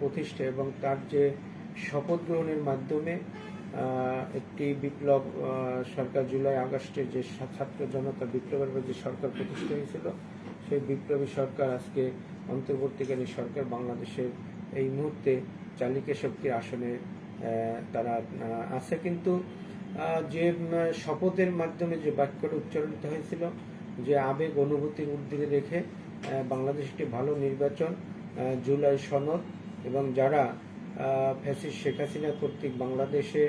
প্রতিষ্ঠা এবং তার যে শপথ গ্রহণের মাধ্যমে একটি বিপ্লব সরকার জুলাই আগস্টে যে ছাত্র জনতা বিপ্লবের যে সরকার প্রতিষ্ঠা হয়েছিল, সেই বিপ্লবী সরকার আজকে অন্তর্বর্তীকালীন সরকার বাংলাদেশের এই মুহূর্তে চালিকা শক্তির আসনে তারা আছে। কিন্তু যে শপথের মাধ্যমে যে বাক্যটা উচ্চারিত হয়েছিল, যে আবেগ অনুভূতির উদ্দিকে রেখে বাংলাদেশ একটি ভালো নির্বাচন জুলাই সনদ এবং যারা আহ, ফ্যাসিস্ট শেখ হাসিনা কর্তৃক বাংলাদেশে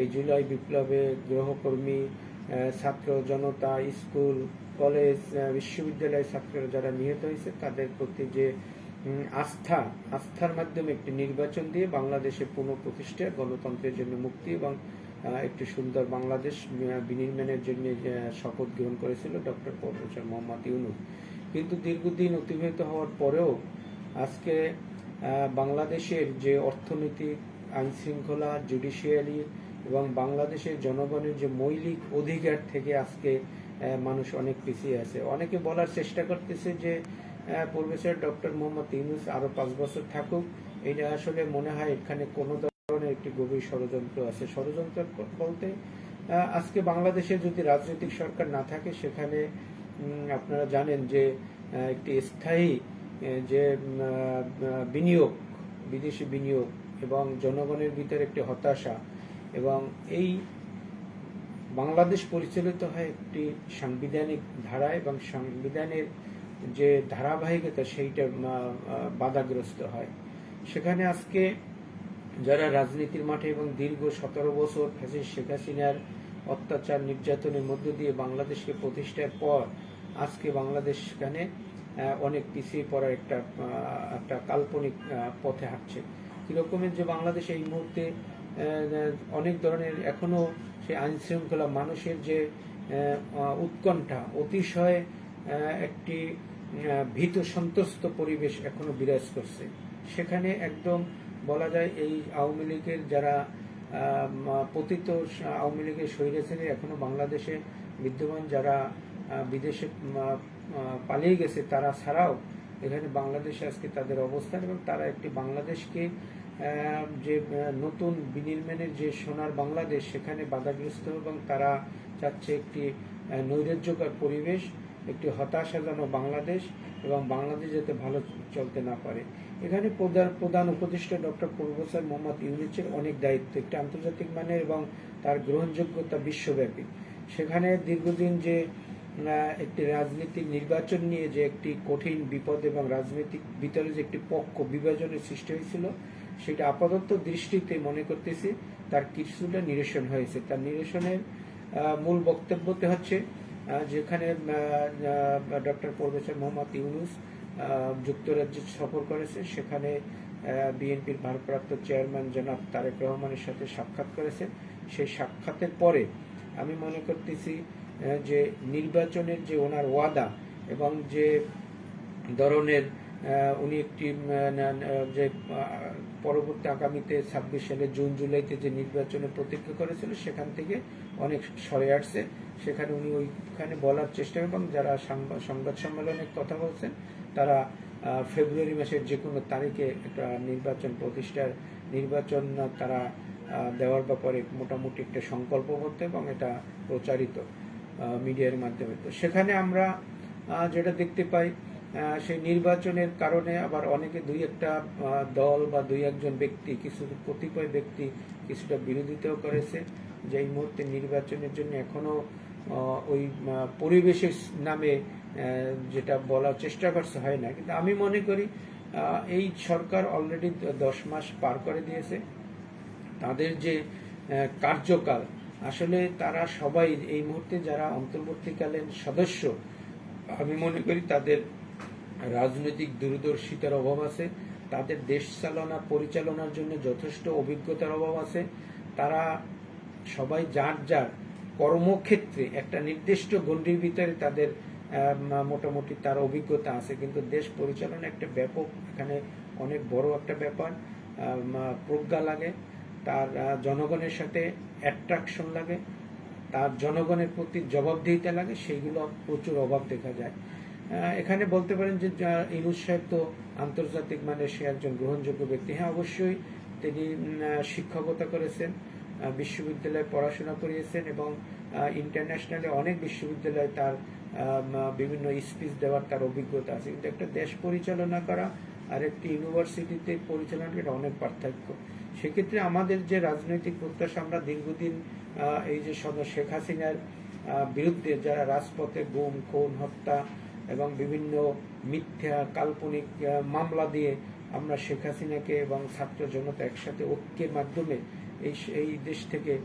এই জুলাই বিপ্লবে গ্রহকর্মী আহ, ছাত্র জনতা স্কুল কলেজ বিশ্ববিদ্যালয়ের ছাত্ররা যারা নিহত হয়েছে তাদের প্রতি যে আস্থা আস্থার মাধ্যমে একটি নির্বাচন দিয়ে বাংলাদেশে পুনঃপ্রতিষ্ঠা গণতন্ত্রের জন্য মুক্তি এবং একটি সুন্দর বাংলাদেশ বিনির্মাণের জন্য শপথ গ্রহণ করেছিল ডক্টর প্রফেসর মোহাম্মদ ইউনুস। কিন্তু দীর্ঘদিন অতিবাহিত হওয়ার পরেও আজকে বাংলাদেশের যে অর্থনীতি আইন শৃঙ্খলা জুডিশিয়ারি এবং বাংলাদেশের জনগণের যে মৌলিক অধিকার থেকে আজকে মানুষ অনেক পিছিয়ে আছে। অনেকে বলার চেষ্টা করতেছে যে প্রফেসর ডক্টর মোহাম্মদ ইউনুস আরও পাঁচ বছর থাকুক। এটা আসলে মনে হয় এখানে কোনো ধরনের একটি গভীর ষড়যন্ত্র আছে। ষড়যন্ত্র বলতে আজকে বাংলাদেশে যদি রাজনৈতিক সরকার না থাকে, সেখানে আপনারা জানেন যে একটি স্থায়ী যে বিনিয়োগ, বিদেশি বিনিয়োগ এবং জনগণের ভিতরে একটি হতাশা এবং এই বাংলাদেশ পরিচালিত হয় একটি সাংবিধানিক ধারা এবং সংবিধানের যে ধারাবাহিকতা সেইটা বাধাগ্রস্ত হয়। সেখানে আজকে যারা রাজনীতির মাঠে এবং দীর্ঘ সতেরো বছর ফ্যাসিস্ট শেখ হাসিনার অত্যাচার, নির্যাতনের মধ্য দিয়ে বাংলাদেশকে প্রতিষ্ঠার পর আজকে বাংলাদেশ সেখানে অনেক পিছিয়ে পড়ার একটা একটা কাল্পনিক পথে হাঁটছে। কীরকমের যে বাংলাদেশ এই মুহূর্তে অনেক ধরনের এখনও সেই আইন শৃঙ্খলা মানুষের যে উৎকণ্ঠা, অতিশয় একটি ভীত সন্ত্রস্ত পরিবেশ এখনও বিরাজ করছে। সেখানে একদম বলা যায় এই আওয়ামী লীগের যারা পতিত, আওয়ামী লীগের স্বৈরাচারী এখনও বাংলাদেশে বিদ্যমান যারা বিদেশে পালিয়ে গেছে তারা ছাড়াও এখানে বাংলাদেশে আজকে তাদের অবস্থান এবং তারা একটি বাংলাদেশকে যে নতুন বিনির্মাণের যে সোনার বাংলাদেশ সেখানে বাধাগ্রস্ত এবং তারা চাচ্ছে একটি নৈরাজ্যকর পরিবেশ, একটি হতাশাজনক বাংলাদেশ এবং বাংলাদেশ যাতে ভালো চলতে না পারে। এখানে প্রধান প্রধান উপদেষ্টা ডক্টর প্রফেসর মোহাম্মদ ইউনিচের অনেক দায়িত্ব, একটি আন্তর্জাতিক মানের এবং তার গ্রহণযোগ্যতা বিশ্বব্যাপী। সেখানে দীর্ঘদিন যে একটি রাজনীতিক নির্বাচন নিয়ে যে একটি কঠিন বিপদ এবং রাজনৈতিক ভিতরে যে একটি পক্ষ বিভাজনের সৃষ্টি হয়েছিল, সেটা আপাতত দৃষ্টিতে মনে করতেছি তার কিছুটা নিরসন হয়েছে। তার নিরসনের মূল বক্তব্যতে হচ্ছে যেখানে ডক্টর প্রফেসর মোহাম্মদ ইউনুস যুক্তরাজ্যে সফর করেছে। সেখানে বিএনপির ভারপ্রাপ্ত চেয়ারম্যান জনাব তারেক রহমানের সাথে সাক্ষাৎ করেছে। সেই সাক্ষাতের পরে আমি মনে করতেছি যে নির্বাচনের যে ওনার ওয়াদা এবং যে ধরনের উনি একটি যে পরবর্তী আগামীতে ছাব্বিশ সালে জুন, জুলাইতে যে নির্বাচনে প্রতিজ্ঞা করেছিল, সেখান থেকে অনেক সরে আসছে। সেখানে উনি ওইখানে বলার চেষ্টা এবং যারা সাংবা- সংবাদ সম্মেলনে কথা বলছেন, তারা ফেব্রুয়ারি মাসের যে কোনো তারিখে একটা নির্বাচন প্রতিষ্ঠার নির্বাচন তারা দেওয়ার ব্যাপারে মোটামুটি একটা সংকল্পবদ্ধ এবং এটা প্রচারিত। মিডিয়ার মাধ্যমে। তো সেখানে আমরা যেটা দেখতে পাই সেই নির্বাচনের কারণে আবার অনেকে দুই একটা দল বা দুই একজন ব্যক্তি কিছু কতিপয় ব্যক্তি কিছুটা বিরোধিতাও করেছে যে এই মুহূর্তে নির্বাচনের জন্য এখনও আহ, ওই পরিবেশের নামে যেটা বলার চেষ্টা করছে হয় না। কিন্তু আমি মনে করি এই সরকার অলরেডি দশ মাস পার করে দিয়েছে। তাদের যে কার্যকাল আসলে তারা সবাই এই মুহূর্তে যারা অন্তর্বর্তীকালীন সদস্য, আমি মনে করি তাদের রাজনৈতিক দূরদর্শিতার অভাব আছে, তাদের দেশ চালনা পরিচালনার জন্য যথেষ্ট অভিজ্ঞতার অভাব আছে। তারা সবাই যার যার কর্মক্ষেত্রে একটা নির্দিষ্ট গণ্ডির ভিতরে তাদের মোটামুটি তার অভিজ্ঞতা আছে। কিন্তু দেশ পরিচালনা একটা ব্যাপক, এখানে অনেক বড় একটা ব্যাপার প্রজ্ঞা লাগে। তার জনগণের সাথে অ্যাট্রাকশন লাগে, তার জনগণের প্রতি জবাবদিহিতা লাগে, সেইগুলো প্রচুর অভাব দেখা যায়। এখানে বলতে পারেন যে ইনুস সাহেব তো আন্তর্জাতিক মানে সে একজন গ্রহণযোগ্য ব্যক্তি। হ্যাঁ অবশ্যই তিনি শিক্ষকতা করেছেন বিশ্ববিদ্যালয়ে পড়াশোনা করিয়েছেন এবং ইন্টারন্যাশনালে অনেক বিশ্ববিদ্যালয়ে তার বিভিন্ন স্পিচ দেওয়ার তার অভিজ্ঞতা আছে। কিন্তু একটা দেশ পরিচালনা করা আর একটি ইউনিভার্সিটিতে পরিচালনা করা অনেক পার্থক্য। সেক্ষেত্রে আমাদের যে রাজনৈতিক প্রত্যাশা, আমরা দীর্ঘদিন এই যে সদ- শেখ হাসিনার বিরুদ্ধে যারা রাজপথে গুম, খুন, হত্যা এবং বিভিন্ন মিথ্যা, কাল্পনিক মামলা দিয়ে আমরা শেখ হাসিনাকে এবং ছাত্র জনতা একসাথে ঐক্যের মাধ্যমে এই এই দেশ থেকে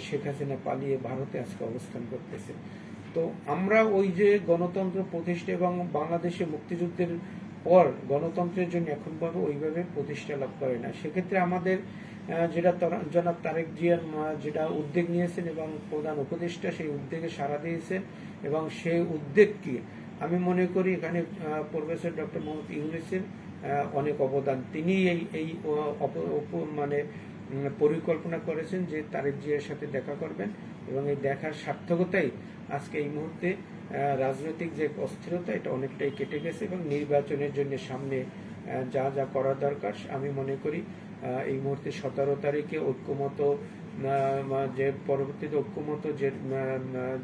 শেখ হাসিনা পালিয়ে ভারতে আজকে অবস্থান করতেছে। তো আমরা ওই যে গণতন্ত্র প্রতিষ্ঠা এবং বাংলাদেশে মুক্তিযুদ্ধের পর গণতন্ত্রের জন্য এখনভাবে ওইভাবে প্রতিষ্ঠা লাভ করে না। সেক্ষেত্রে আমাদের যেটা জনাব তারেক জিয়ার যেটা উদ্যোগ নিয়েছেন এবং প্রধান উপদেষ্টা সেই উদ্যোগে সাড়া দিয়েছেন এবং সেই উদ্যোগকে আমি মনে করি এখানে প্রফেসর ডক্টর মোহাম্মদ ইউনিসের অনেক অবদান। তিনি এই এই মানে পরিকল্পনা করেছেন যে তারেক জিয়ার সাথে দেখা করবেন এবং এই দেখার সার্থকতাই আজকে এই মুহূর্তে রাজনৈতিক যে অস্থিরতা, এটা অনেকটাই কেটে গেছে এবং নির্বাচনের জন্য সামনে যা যা করা দরকার, আমি মনে করি এই মুহূর্তে সতেরো তারিখে ঐক্যমত যে পরবর্তীতে ঐক্যমত যে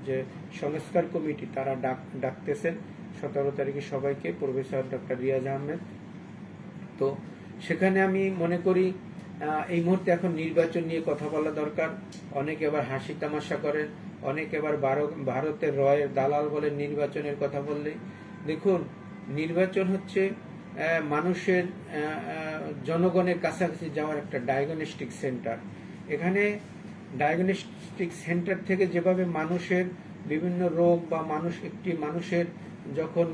যে সংস্কার কমিটি, তারা ডাক, ডাকতেছেন। সতেরো তারিখে সবাইকে, প্রফেসর ডক্টর রিয়াজ আহমেদ। তো সেখানে আমি মনে করি এই মুহূর্তে এখন নির্বাচন নিয়ে কথা বলা দরকার। অনেকে আবার হাসি তামাশা করেন। অনেকে ভারত- ভারতের রয়ের দালাল বলে নির্বাচনের কথা বললে। দেখুন, নির্বাচন হচ্ছে মানুষের জনগণের কাছাকাছি যাওয়ার একটা ডায়াগনস্টিক সেন্টার এখানে ডায়াগনস্টিক সেন্টার থেকে যেভাবে মানুষের বিভিন্ন রোগ বা মানুষ, একটি মানুষের যখন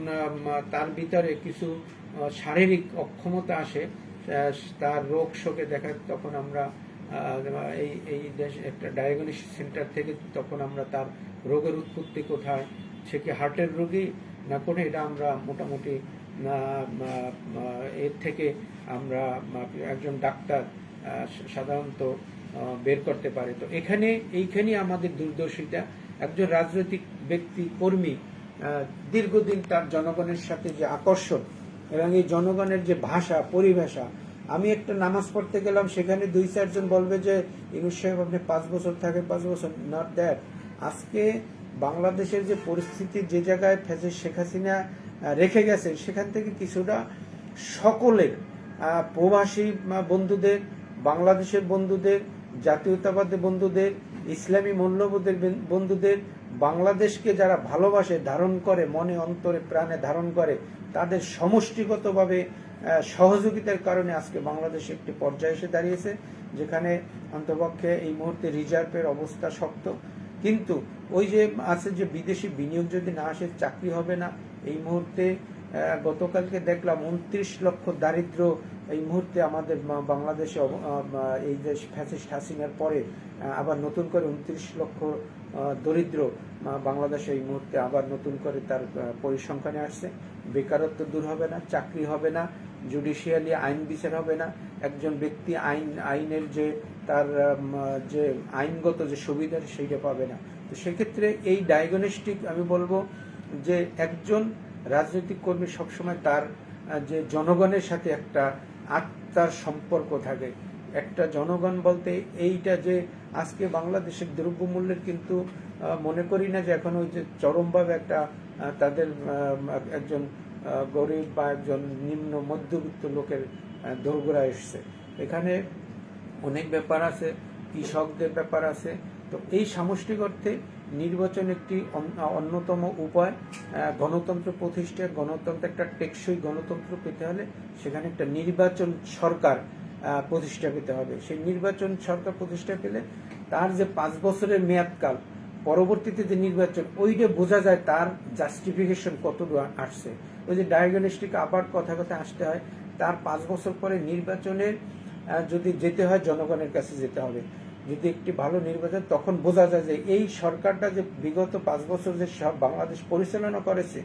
তার ভিতরে কিছু শারীরিক অক্ষমতা আসে তার রোগ শোকে দেখা, তখন আমরা এই এই দেশ একটা ডায়াগনস্টিক সেন্টার থেকে তখন আমরা তার রোগের উৎপত্তি কোথায়, সে কি হার্টের রোগী না কোনো, এটা আমরা মোটামুটি এর থেকে আমরা একজন ডাক্তার সাধারণত বের করতে পারে। তো এখানে, এইখানে আমাদের দূরদর্শিতা একজন রাজনৈতিক ব্যক্তি, কর্মী দীর্ঘদিন তার জনগণের সাথে যে আকর্ষণ এবং এই জনগণের যে ভাষা, পরিভাষা আমি একটা নামাজ পড়তে গেলাম, সেখানে দুই চারজন বলবে যে, ইনুস সাহেব, আপনি পাঁচ বছর থাকে পাঁচ বছর নট দ্যাট আজকে বাংলাদেশের যে পরিস্থিতি, যে জায়গায় ফেজে শেখ হাসিনা রেখে গেছে সেখান থেকে কিছুটা সকলের প্রবাসী বন্ধুদের, বাংলাদেশের বন্ধুদের, জাতীয়তাবাদী বন্ধুদের, ইসলামী মূল্যবোধের বন্ধুদের, বাংলাদেশকে যারা ভালোবাসে, ধারণ করে, মনে, অন্তরে, প্রাণে ধারণ করে, তাদের সমষ্টিগতভাবে সহযোগিতার কারণে আজকে বাংলাদেশ একটি পর্যায়ে এসে দাঁড়িয়েছে, যেখানে অন্তপক্ষে এই মুহূর্তে রিজার্ভের অবস্থা শক্ত। কিন্তু ওই যে আছে যে বিদেশি বিনিয়োগ যদি না আসে, চাকরি হবে না। এই মুহূর্তে গতকালকে দেখলাম উনত্রিশ লক্ষ দারিদ্র এই মুহূর্তে আমাদের বাংলাদেশে এই যে ফ্যাসিস্ট হাসিনার পরে আবার নতুন করে উনত্রিশ লক্ষ দরিদ্র বাংলাদেশে এই মুহূর্তে আবার নতুন করে তার পরিসংখ্যানে আসছে। বেকারত্ব দূর হবে না, চাকরি হবে না। জুডিশিয়ালি আইন বিচার হবে না। একজন ব্যক্তি আইন, আইনের যে তার যে আইনগত যে সুবিধা সেইটা পাবে না। তো সেক্ষেত্রে এই ডায়াগনস্টিক আমি বলব যে একজন রাজনৈতিক কর্মী সবসময় তার যে জনগণের সাথে একটা আত্মার সম্পর্ক থাকে। একটা জনগণ বলতে এইটা যে আজকে বাংলাদেশের দ্রব্যমূল্যের কিন্তু মনে করি না যে এখন ওই যে চরমভাবে একটা তাদের একজন গরিব বা একজন নিম্ন মধ্যবিত্ত লোকের দোরগোড়া এসছে। এখানে অনেক ব্যাপার আছে, কৃষকদের ব্যাপার আছে। তো এই সামষ্টিক অর্থে নির্বাচন একটি অন্যতম উপায়। গণতন্ত্র প্রতিষ্ঠা, গণতন্ত্র একটা টেকসই গণতন্ত্র পেতে হলে সেখানে একটা নির্বাচন সরকার প্রতিষ্ঠা পেতে হবে। সেই নির্বাচন সরকার প্রতিষ্ঠা পেলে তার যে পাঁচ বছরের মেয়াদকাল, পরবর্তীতে যে নির্বাচন, ওইটা বোঝা যায় তার জাস্টিফিকেশন কতটুকু আসছে। ওই যে ডায়াগনস্টিক আবার কথা কথা আসতে হয়, তার পাঁচ বছর পরে নির্বাচনের যদি যেতে হয় জনগণের কাছে যেতে হবে। যদি একটি ভালো নির্বাচন, তখন বোঝা যায় যে এই সরকারটা যে বিগত পাঁচ বছর যে সব বাংলাদেশ পরিচালনা করেছে,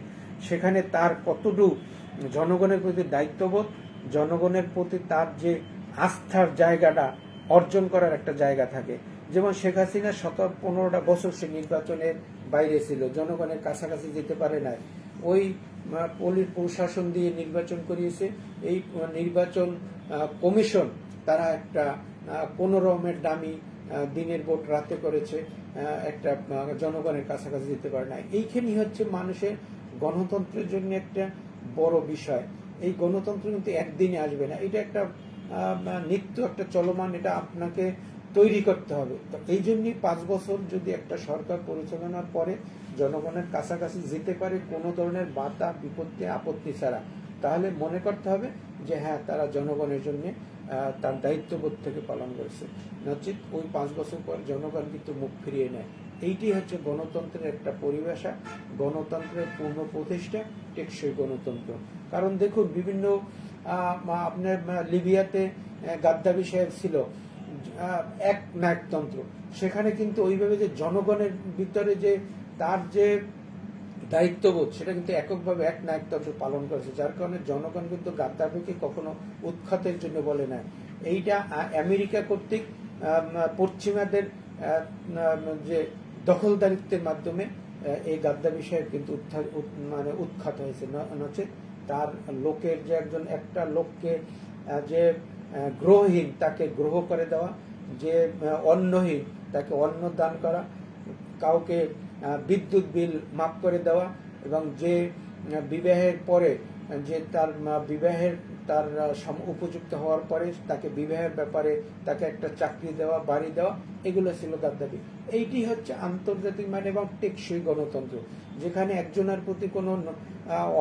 সেখানে তার কতটুকু জনগণের প্রতি দায়িত্ববোধ, জনগণের প্রতি তার যে আস্থার জায়গাটা অর্জন করার একটা জায়গা থাকে। যেমন শেখ হাসিনা শত পনেরোটা বছর সে নির্বাচনের বাইরে ছিল, জনগণের কাছাকাছি যেতে পারে না ওই পুলিশ প্রশাসন দিয়ে নির্বাচন করিয়েছে। এই নির্বাচন কমিশন তারা একটা কোন রকমের দামি দিনের ভোট রাতে করেছে একটা জনগণের কাছাকাছি যেতে পারে না এইখানেই হচ্ছে মানুষের গণতন্ত্রের জন্য একটা বড় বিষয়। এই গণতন্ত্র কিন্তু একদিনে আসবে না। এটা একটা নিত্য একটা চলমান, এটা আপনাকে তৈরি করতে হবে। তো এই জন্যই পাঁচ বছর যদি একটা সরকার পরিচালনার পরে জনগণের কাছাকাছি যেতে পারে কোনো ধরনের বাধা বিপত্তি আপত্তি ছাড়া। তাহলে মনে করতে হবে যে হ্যাঁ তারা জনগণের জন্য তার দায়িত্ববোধ থেকে পালন করেছে। নচিত ওই পাঁচ বছর পর জনগণ কিন্তু মুখ ফিরিয়ে নেয়। এইটি হচ্ছে গণতন্ত্রের একটা পরিভাষা। গণতন্ত্রের পূর্ণ প্রতিষ্ঠা টেকসই গণতন্ত্র। কারণ দেখুন বিভিন্ন আপনার লিবিয়াতে আহ, গাদ্দাফি সাহেব ছিল এক নায়কতন্ত্র সেখানে কিন্তু ওইভাবে যে জনগণের ভিতরে যে তার যে দায়িত্ববোধ, সেটা কিন্তু এককভাবে এক নায়কতন্ত্র পালন করেছে, যার কারণে জনগণ কিন্তু গাদ্দাফিকে কখনো উৎখাতের জন্য বলে না এইটা আমেরিকা কর্তৃক পশ্চিমাদের যে দখলদারিত্বের মাধ্যমে এই গাদ্দা সাহেব কিন্তু মানে উৎখাত হয়েছে। ন- নচেত তার লোকের যে একজন, একটা লোককে যে গ্রহহীন, তাকে গ্রহ করে দেওয়া, যে অন্নহীন, তাকে অন্ন দান করা, কাউকে বিদ্যুৎ বিল মাফ করে দেওয়া এবং যে বিবাহের পরে, যে তার বিবাহের তার উপযুক্ত হওয়ার পরে তাকে বিবাহের ব্যাপারে তাকে একটা চাকরি দেওয়া, বাড়ি দেওয়া, এগুলো ছিল গাদ্দাফি এইটি হচ্ছে আন্তর্জাতিক মানে এবং টেকসই গণতন্ত্র, যেখানে একজনের প্রতি কোনো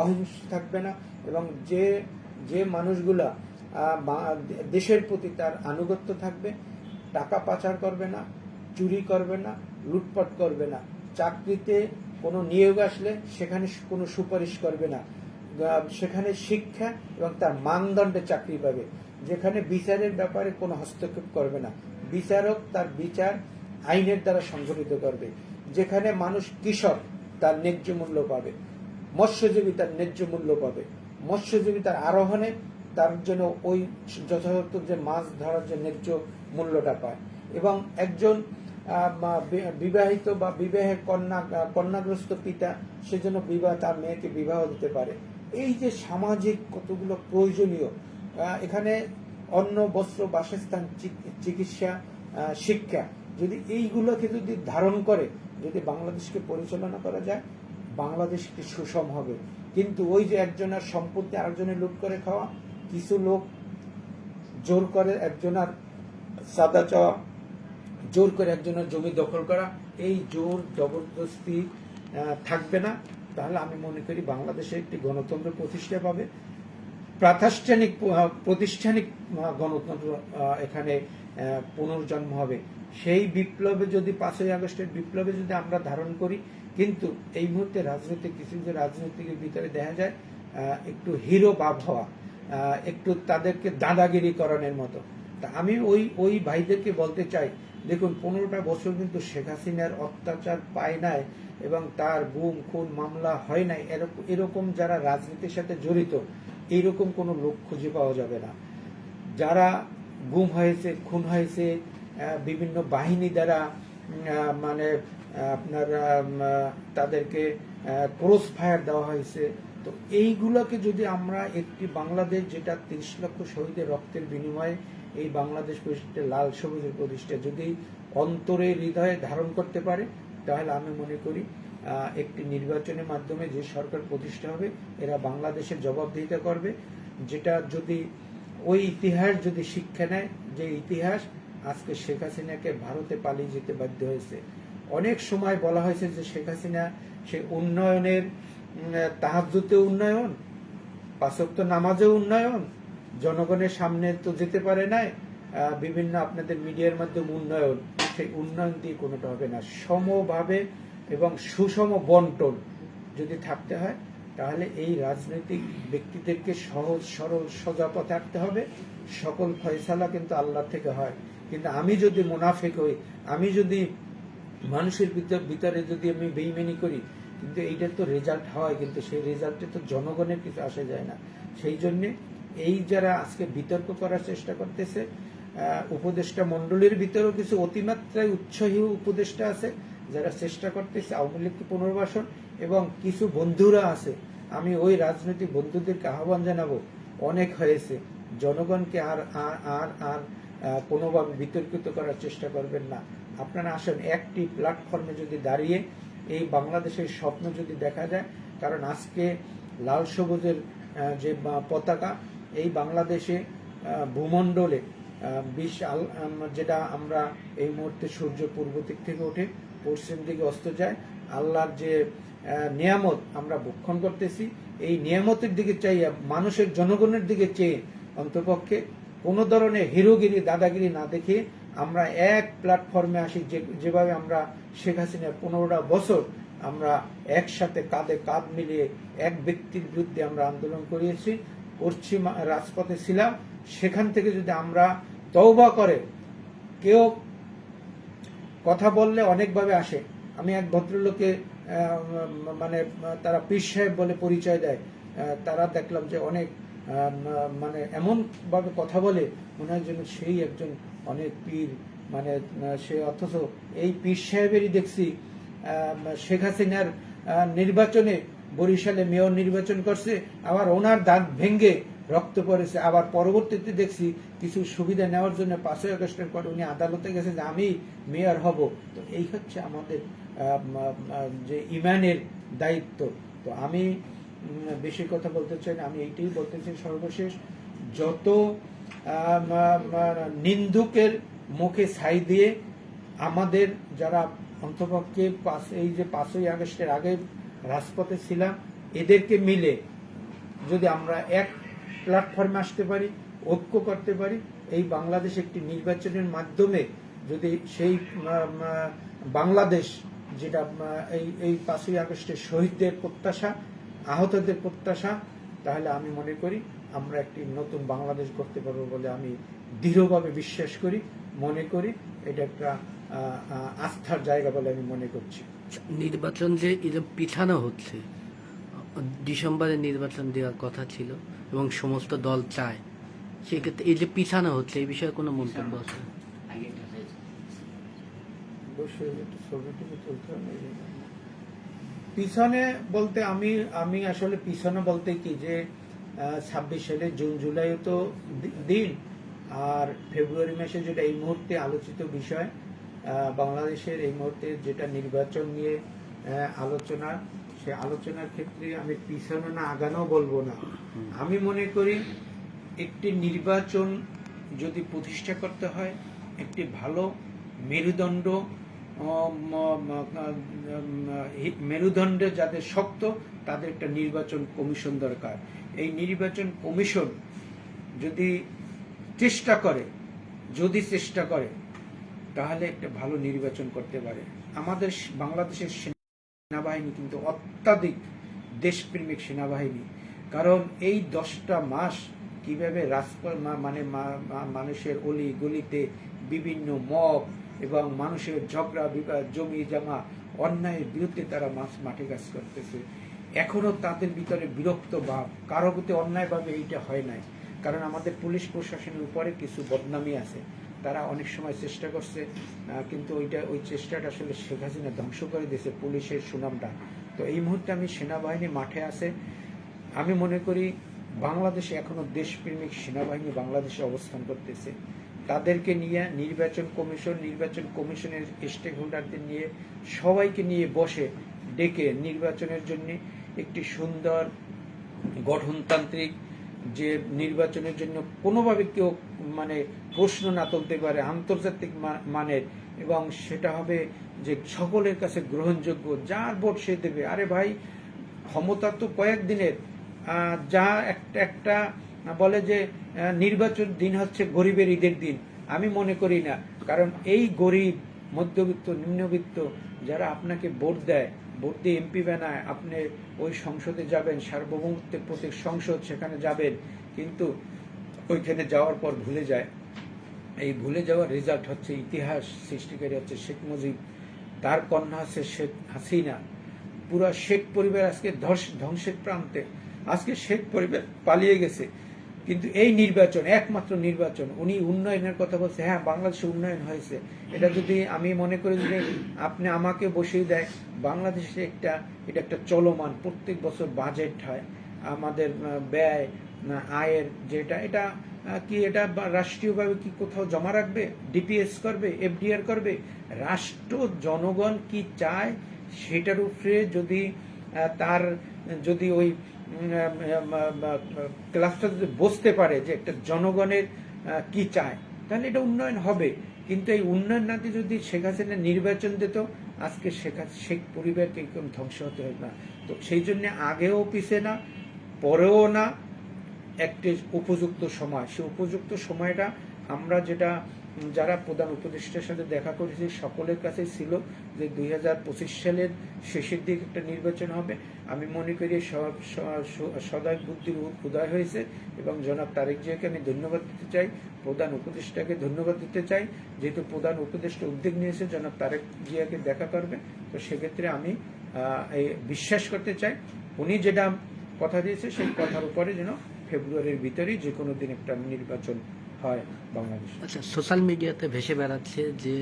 অহিংস থাকবে না এবং যে যে মানুষগুলা দেশের প্রতি তার আনুগত্য থাকবে, টাকা পাচার করবে না, চুরি করবে না, লুটপাট করবে না চাকরিতে কোনো নিয়োগ আসলে সেখানে কোনো সুপারিশ করবে না। সেখানে শিক্ষা এবং তার মানদণ্ডে চাকরি পাবে। যেখানে বিচারের ব্যাপারে কোনো হস্তক্ষেপ করবে না। বিচারক তার বিচার আইনের দ্বারা সংগঠিত করবে। যেখানে মানুষ কৃষক, তার ন্যায্য মূল্য পাবে। মৎস্যজীবী তার ন্যায্য মূল্য পাবে। মৎস্যজীবী তার আরোহণে তার জন্য ওই যথাযথ যে মাছ ধরার যে ন্যায্য মূল্যটা পায়। এবং একজন বিবাহিত বা বিবাহের কন্যা কন্যাগ্রস্ত পিতা, সেজন্য বিবাহ তার মেয়েকে বিবাহ দিতে পারে। এই যে সামাজিক কতগুলো প্রয়োজনীয় এখানে অন্ন, বস্ত্র, বাসস্থান চিক- চিকিৎসা শিক্ষা, যদি এইগুলোকে যদি ধারণ করে, যদি বাংলাদেশকে পরিচালনা করা যায়, বাংলাদেশ একটি সুষম হবে। কিন্তু ওই যে একজনের সম্পত্তি আরেকজনের লুট করে খাওয়া, কিছু লোক জোর করে একজনের সাদা চাওয়া জোর করে একজনের জমি দখল করা, এই জোর জবরদস্তি থাকবে না। তাহলে আমি মনে করি বাংলাদেশে একটি গণতন্ত্র প্রতিষ্ঠা পাবে। প্রাতিষ্ঠানিক প্রতিষ্ঠানিক গণতন্ত্র এখানে পুনর্জন্ম হবে। সেই বিপ্লবে যদি পাঁচই আগস্টের বিপ্লবে যদি আমরা ধারণ করি, কিন্তু এই মুহূর্তে রাজনৈতিক, কিছু কিছু রাজনীতির ভিতরে দেখা যায় একটু হিরো ভাব হওয়া একটু তাদেরকে দাদাগিরি করানোর মতো। তা আমি ওই ওই ভাইদেরকে বলতে চাই দেখুন, পনেরোটা বছর কিন্তু শেখ হাসিনার অত্যাচার পায় নাই এবং তার গুম, খুন মামলা হয় নাই। এরকম এরকম যারা রাজনীতির সাথে জড়িত, এইরকম কোনো লোক খুঁজে পাওয়া যাবে না। যারা গুম হয়েছে, খুন হয়েছে বিভিন্ন বাহিনী দ্বারা মানে আপনার তাদেরকে ক্রস ফায়ার দেওয়া হয়েছে। তো এইগুলোকে যদি আমরা একটি বাংলাদেশ যেটা তিরিশ লক্ষ শহীদের রক্তের বিনিময়ে এই বাংলাদেশ প্রতিষ্ঠা লাল সবুজের প্রতিষ্ঠা যদি অন্তরে হৃদয়ে ধারণ করতে পারে, তাহলে আমি মনে করি একটি নির্বাচনের মাধ্যমে যে সরকার প্রতিষ্ঠা হবে, এরা বাংলাদেশের জবাবদিহিতা করবে। যেটা যদি ওই ইতিহাস যদি শিক্ষা নেয়, যে ইতিহাস আজকে শেখ হাসিনাকে ভারতে পালিয়ে যেতে বাধ্য হয়েছে। অনেক সময় বলা হয়েছে যে শেখ হাসিনা সে উন্নয়নের তাহাজুতে উন্নয়ন, পাঁচক্ত নামাজে উন্নয়ন জনগণের সামনে তো যেতে পারে নাই বিভিন্ন আপনাদের মিডিয়ার মাধ্যমে উন্নয়ন, সেই উন্নয়ন দিয়ে কোনোটা হবে না। সমভাবে এবং সুষম বন্টন যদি থাকতে হয়, তাহলে এই রাজনৈতিক ব্যক্তিদেরকে সহজ, সরল সোজা পথে আঁকতে হবে। সকল ফয়সালা কিন্তু আল্লাহ থেকে হয়। কিন্তু আমি যদি মুনাফেক হই, আমি যদি মানুষের ভিতর যদি আমি বেইমানি করি, কিন্তু এইটার তো রেজাল্ট হয়, কিন্তু সেই রেজাল্টে তো জনগণের কিছু আসা যায় না। সেই জন্যে এই যারা আজকে বিতর্ক করার চেষ্টা করতেছে উপদেষ্টা মণ্ডলীর ভিতরেও কিছু অতিমাত্রায় উৎসাহী উপদেষ্টা আছে যারা চেষ্টা করতেছে আওয়ামী লীগকে পুনর্বাসন এবং কিছু বন্ধুরা আছে। আমি ওই রাজনৈতিক বন্ধুদেরকে আহ্বান জানাব, অনেক হয়েছে। জনগণকে আর আর আর আর কোনোভাবে বিতর্কিত করার চেষ্টা করবেন না। আপনারা আসেন একটি প্ল্যাটফর্মে যদি দাঁড়িয়ে এই বাংলাদেশের স্বপ্ন যদি দেখা যায়, কারণ আজকে লাল সবুজের যে পতাকা এই বাংলাদেশে ভূমণ্ডলে বিশাল আম, যেটা আমরা এই মুহূর্তে সূর্য পূর্ব দিক থেকে ওঠে পশ্চিম দিকে অস্ত যায় আল্লাহর যে নিয়ামত আমরা ভক্ষণ করতেছি এই নিয়ামতের দিকে চাই মানুষের জনগণের দিকে চেয়ে অন্তপক্ষে কোনো ধরনের হিরোগিরি দাদাগিরি না দেখে আমরা এক প্ল্যাটফর্মে আসি যেভাবে আমরা শেখ হাসিনার পনেরোটা বছর আমরা একসাথে কাঁধে কাঁধ মিলিয়ে এক ব্যক্তির বিরুদ্ধে আমরা আন্দোলন করিয়েছি। পশ্চিম রাজপথে ছিলাম, সেখান থেকে যদি আমরা তওবা করে, কেউ কথা বললে অনেকভাবে আসে। আমি এক ভদ্রলোকে মানে তারা পীর সাহেব বলে পরিচয় দেয়। তারা দেখলাম যে অনেক মানে এমন ভাবে কথা বলে, মনে হয় যেন সেই একজন অনেক পীর। মানে সে অথচ এই পীর সাহেবেরই দেখছি শেখ হাসিনার নির্বাচনে বরিশালে মেয়র নির্বাচন করছে, আবার ওনার দাঁত ভেঙ্গে রক্ত পড়েছে। আবার পরবর্তীতে দেখছি কিছু সুবিধা নেওয়ার জন্য পাঁচই আগস্টের পর উনি আদালতে গেছে যে আমি মেয়র হব। তো এই হচ্ছে আমাদের যে ইমানের দায়িত্ব। তো আমি বেশি কথা বলতে চাই না, আমি এইটাই বলতে চাই সর্বশেষ, যত নিন্দুকের মুখে ছাই দিয়ে আমাদের যারা অন্তপক্ষে পাঁচ, এই যে পাঁচই আগস্টের আগে রাজপথে ছিলাম, এদেরকে মিলে যদি আমরা এক প্ল্যাটফর্মে আসতে পারি, ঐক্য করতে পারি, এই বাংলাদেশ একটি নির্বাচনের মাধ্যমে যদি সেই বাংলাদেশ যেটা এই এই পাঁচই আগস্টের শহীদদের প্রত্যাশা, আহতদের প্রত্যাশা, তাহলে আমি মনে করি আমরা একটি নতুন বাংলাদেশ করতে পারব বলে আমি দৃঢ়ভাবে বিশ্বাস করি, মনে করি। এটা একটা আস্থার জায়গা বলে আমি মনে করছি। নির্বাচন যে এরকম পিছানো হচ্ছে, ডিসেম্বরে নির্বাচন দেওয়ার কথা ছিল এবং সমস্ত দল চায়, সেক্ষেত্রে এই যে পিছানো হচ্ছে, এই বিষয়ে কোনো মন্তব্য আছে। পিছনে বলতে আমি আমি আসলে পিছনে বলতে কি যে ছাব্বিশ সালে জুন জুলাই তো দিন, আর ফেব্রুয়ারি মাসে যেটা এই মুহূর্তে আলোচিত বিষয় বাংলাদেশের এই মুহূর্তে যেটা নির্বাচন নিয়ে আলোচনা, সে আলোচনার ক্ষেত্রে আমি পিছনে না আগানো বলব না। আমি মনে করি একটি নির্বাচন যদি প্রতিষ্ঠা করতে হয়, একটি ভালো মেরুদণ্ড মেরুদণ্ডে যাদের শক্ত, তাদের একটা নির্বাচন কমিশন দরকার। এই নির্বাচন কমিশন যদি চেষ্টা করে, যদি চেষ্টা করে তাহলে একটা ভালো নির্বাচন করতে পারে। আমাদের বাংলাদেশের সেনাবাহিনী কিন্তু অত্যাধিক দেশপ্রেমিক সেনাবাহিনী। কারণ এই দশটা মাস কীভাবে রাজপথ মানে মানুষের অলি গলিতে বিভিন্ন মব এবং মানুষের ঝগড়া জমি জমা, অন্যায়ের বিরুদ্ধে তারা মাছ, মাঠে কাজ করতেছে। এখনও তাদের ভিতরে বিরক্ত ভাব। কারও প্রতি অন্যায়ভাবে এইটা হয় নাই। কারণ আমাদের পুলিশ প্রশাসনের উপরে কিছু বদনামি আছে। তারা অনেক সময় চেষ্টা করছে কিন্তু ওইটা, ওই চেষ্টাটা আসলে শেখ হাসিনা ধ্বংস করে দিয়েছে পুলিশের সুনামটা। তো এই মুহূর্তে আমি সেনাবাহিনী মাঠে আছে। আমি মনে করি বাংলাদেশে এখনও দেশপ্রেমিক সেনাবাহিনী বাংলাদেশে অবস্থান করতেছে। তাদেরকে নিয়ে নির্বাচন কমিশন, নির্বাচন কমিশনের স্টেক হোল্ডারদের নিয়ে সবাইকে নিয়ে বসে ডেকে নির্বাচনের জন্য একটি সুন্দর গঠনতান্ত্রিক যে নির্বাচনের জন্য কোনোভাবে কেউ মানে প্রশ্ন না তুলতে পারে আন্তর্জাতিক মানের, এবং সেটা হবে যে সকলের কাছে গ্রহণযোগ্য, যার ভোট সে দেবে। আরে ভাই, ক্ষমতা তো কয়েকদিনের। যা একটা একটা বলে যে নির্বাচন দিন হচ্ছে গরিবের ঈদের দিন। আমি মনে করি না। কারণ এই গরিব, মধ্যবিত্ত, নিম্নবিত্ত যারা আপনাকে ভোট দেয়, ভোট দিয়ে এমপি বানায়, আপনি ওই সংসদে যাবেন, সার্বভৌমত্বের প্রতীক সংসদ সেখানে যাবেন, কিন্তু ওইখানে যাওয়ার পর ভুলে যায়। এই ভুলে যাওয়ার রেজাল্ট হচ্ছে ইতিহাস সৃষ্টিকারী হচ্ছে শেখ মুজিব। তার কন্যা হচ্ছে শেখ হাসিনা। পুরা শেখ পরিবার আজকে ধ্বংসের প্রান্তে। আজকে শেখ পরিবার পালিয়ে গেছে। কিন্তু এই নির্বাচন, একমাত্র নির্বাচন, উনি উন্নয়নের কথা বলছে হ্যাঁ বাংলাদেশে উন্নয়ন হয়েছে। এটা যদি আমি মনে করি যদি আপনি আমাকে বসিয়ে দেয়, বাংলাদেশে একটা, এটা একটা চলমান, প্রত্যেক বছর বাজেট হয়। আমাদের ব্যয় আয়ের যেটা, এটা কি এটা রাষ্ট্রীয়ভাবে কি কোথাও জমা রাখবে? ডিপিএস করবে? এফডিআর করবে? রাষ্ট্র, জনগণ কি চায়? সেটার উপরে যদি তার, যদি ওই ক্লাসটা যদি বুঝতে পারে যে একটা জনগণের কি চায়, তাহলে এটা উন্নয়ন হবে। কিন্তু এই উন্নয়ন নাতে যদি শেখ হাসিনা নির্বাচন দিত, আজকে শেখ শেখ পরিবারকে কেউ ধ্বংস হতে হয় না। তো সেই জন্য আগেও পিছে না, পরেও না, একটি উপযুক্ত সময়। সে উপযুক্ত সময়টা আমরা যেটা যারা প্রধান উপদেষ্টার সাথে দেখা করেছে, সকলের কাছে ছিল যে দুই হাজার পঁচিশ সালের শেষের দিকে একটা নির্বাচন হবে। আমি মনে করি স- স- স- সদয় বুদ্ধির উ- উদয় হয়েছে এবং জনাব তারেক জিয়াকে আমি ধন্যবাদ দিতে চাই, প্রধান উপদেষ্টাকে ধন্যবাদ দিতে চাই। যেহেতু প্রধান উপদেষ্টা উদ্যোগ নিয়েছে, জনাব তারেক জিয়াকে দেখা করবে। তো সেক্ষেত্রে আমি বিশ্বাস করতে চাই, উনি যেটা কথা দিয়েছে, সেই কথার উপরে যেন ফেব্রুয়ারির ভিতরেই যে কোনো দিন একটা নির্বাচন হয় বাংলাদেশে। আচ্ছা সোশ্যাল মিডিয়াতে ভেসে বেড়াচ্ছে যে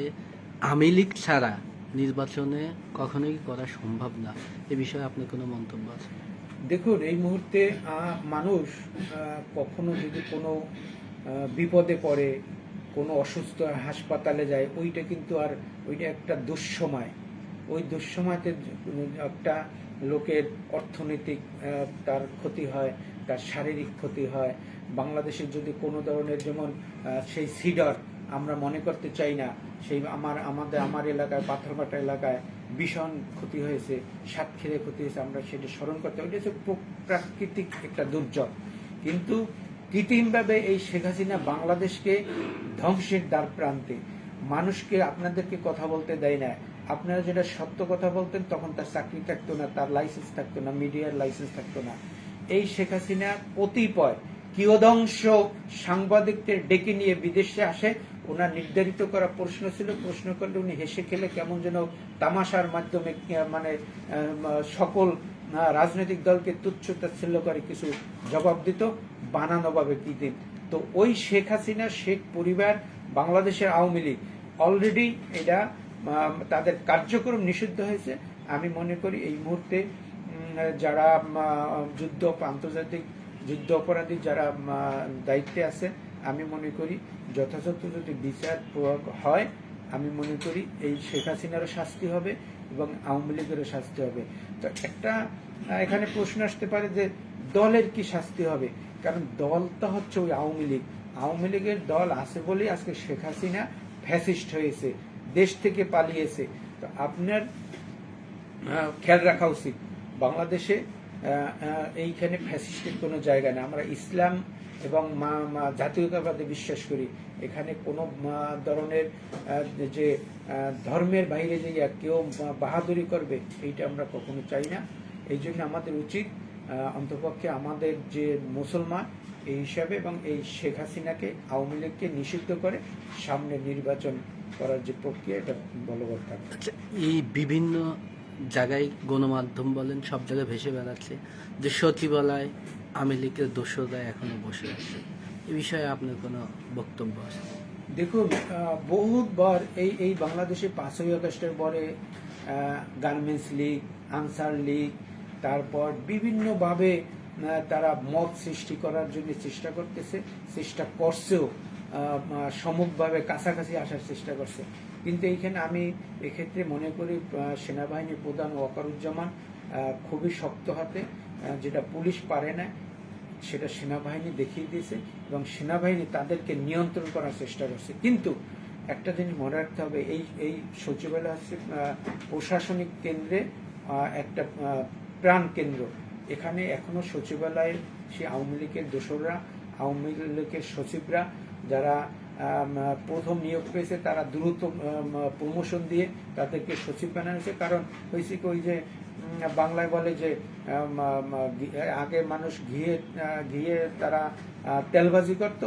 আওয়ামী লীগ ছাড়া নির্বাচনে কখনোই করা সম্ভব না। এ বিষয়ে আপনার কোনো মন্তব্য আছে? দেখুন এই মুহূর্তে মানুষ কখনো যদি কোনো বিপদে পড়ে কোনো অসুস্থ হাসপাতালে যায় ওইটা কিন্তু আর ওইটা একটা দুঃসময়। ওই দুঃসময়তে একটা লোকের অর্থনৈতিক তার ক্ষতি হয়, তার শারীরিক ক্ষতি হয়। বাংলাদেশে যদি কোনো ধরনের যেমন সেই সিডর আমরা মনে করতে চাই না, সেই আমার, আমাদের, আমার এলাকায়, পাথরঘাটা এলাকায় ভীষণ ক্ষতি হয়েছে, সাতক্ষীরে ক্ষতি হয়েছে, আমরা সেটা স্মরণ করতে ওইটা হচ্ছে প্রাকৃতিক একটা দুর্যোগ। কিন্তু কৃত্রিমভাবে এই শেখ হাসিনা বাংলাদেশকে ধ্বংসের দ্বার প্রান্তে মানুষকে আপনাদেরকে কথা বলতে দেয় না। আপনারা যেটা সত্য কথা বলতেন, তখন তার চাকরি থাকতো না, তার লাইসেন্স থাকতো না মিডিয়ার লাইসেন্স থাকতো না। এই শেখ হাসিনা কতিপয় কিয়দংশ সাংবাদিকদের ডেকে নিয়ে বিদেশে আসে, ওনার নির্ধারিত করা প্রশ্ন ছিল, প্রশ্ন করলে উনি হেসে খেলে কেমন যেন তামাশার মাধ্যমে মানে সকল রাজনৈতিক দলকে তুচ্ছ তাচ্ছিল্য করে কিছু জবাব দিত বানানোভাবে কি দিন। তো ওই শেখ হাসিনা, শেখ পরিবার, বাংলাদেশের আওয়ামী লীগ অলরেডি এটা তাদের কার্যক্রম নিষিদ্ধ হয়েছে। আমি মনে করি এই মুহূর্তে যারা যুদ্ধ, আন্তর্জাতিক যুদ্ধ অপরাধী যারা দায়িত্বে আছে, আমি মনে করি যথাযথ যদি বিচার প্রয়োগ হয়, আমি মনে করি এই শেখ হাসিনারও শাস্তি হবে এবং আওয়ামী লীগেরও শাস্তি হবে। তো একটা এখানে প্রশ্ন আসতে পারে যে দলের কি শাস্তি হবে? কারণ দলটা হচ্ছে ওই আওয়ামী লীগ। আওয়ামী লীগের দল আছে বলেই আজকে শেখ হাসিনা ফ্যাসিস্ট হয়েছে। দেশ থেকে পালিয়েছে। তো আপনার খেয়াল রাখা উচিত। বাংলাদেশে এইখানে ফ্যাসিস্টের কোনো জায়গা নেই। আমরা ইসলাম এবং মা- জাতীয়তাবাদে বিশ্বাস করি। এখানে কোনো ধরনের যে ধর্মের বাইরে যে কেউ বাহাদুরি করবে, এইটা আমরা কখনো চাই না। এই জন্য আমাদের উচিত অন্তপক্ষে আমাদের যে মুসলমান এই হিসাবে এবং এই শেখ হাসিনাকে আওয়ামী লীগকে নিষিদ্ধ করে সামনে নির্বাচন করার যে প্রক্রিয়া এটা বলবৎ থাকবে। আচ্ছা এই বিভিন্ন জায়গায় গণমাধ্যম বলেন সব জায়গায় ভেসে বেড়াচ্ছে যে সচিবালয় আওয়ামী লীগের দোষরা এখনও বসে আছে। এ বিষয়ে আপনার কোনো বক্তব্য আছে? দেখুন বহুতবার এই এই বাংলাদেশে পাঁচই আগস্টের পরে গার্মেন্টস লীগ আনসার লীগ তারপর বিভিন্নভাবে তারা মত সৃষ্টি করার জন্য চেষ্টা করতেছে চেষ্টা করছেও আহ, কাছাকাছি আসার চেষ্টা করছে। কিন্তু এইখানে আমি এক্ষেত্রে মনে করি সেনাবাহিনী প্রধান ওয়াকারুজ্জামান খুবই শক্ত হাতে যেটা পুলিশ পারে না সেটা সেনাবাহিনী দেখিয়ে দিয়েছে এবং সেনাবাহিনী তাদেরকে নিয়ন্ত্রণ করার চেষ্টা করছে। কিন্তু একটা জিনিস মনে রাখতে হবে এই এই সচিবালয় হচ্ছে প্রশাসনিক কেন্দ্রে একটা প্রাণ কেন্দ্র এখানে এখনও সচিবালয়ের সেই আওয়ামী লীগের দোসররা, আওয়ামী লীগের সচিবরা যারা প্রথম নিয়োগ পেয়েছে, তারা দ্রুত প্রমোশন দিয়ে তাদেরকে সচিব বানানো কারণ হয়েছে কি ওই যে বাংলায় বলে যে আগে মানুষ ঘিয়ে ঘিয়ে তারা তেলবাজি করত।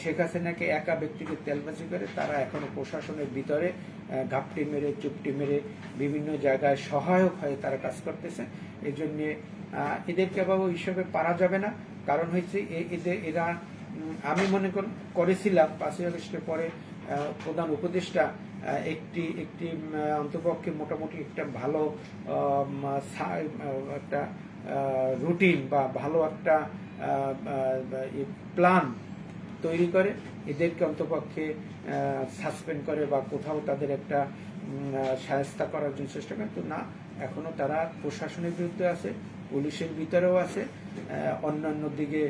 শেখ হাসিনাকে একা ব্যক্তিকে তেলবাজি করে, তারা এখনও প্রশাসনের ভিতরে ঘাপটি মেরে, চুপটি মেরে বিভিন্ন জায়গায় সহায়ক হয়ে তারা কাজ করতেছে। এই জন্যে এদেরকে আবার হিসেবে পারা যাবে না। কারণ হয়েছে এদের এরা আমি মনে কর- করেছিলাম পাঁচই আগস্টের পরে প্রধান উপদেষ্টা একটি একটি অন্তপক্ষে মোটামুটি একটা ভালো একটা রুটিন বা ভালো একটা প্ল্যান তৈরি করে। এদেরকে অন্তপক্ষে সাসপেন্ড করে বা কোথাও তাদের একটা সায়স্তা করার জন্য চেষ্টা করে। তো না, এখনও তারা প্রশাসনের বিরুদ্ধে আছে। পুলিশের ভিতরেও আছে অন্যান্য দিকে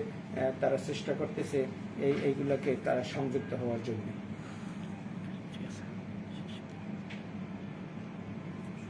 তারা চেষ্টা করতেছে এই এইগুলাকে তারা সংযুক্ত হওয়ার জন্য।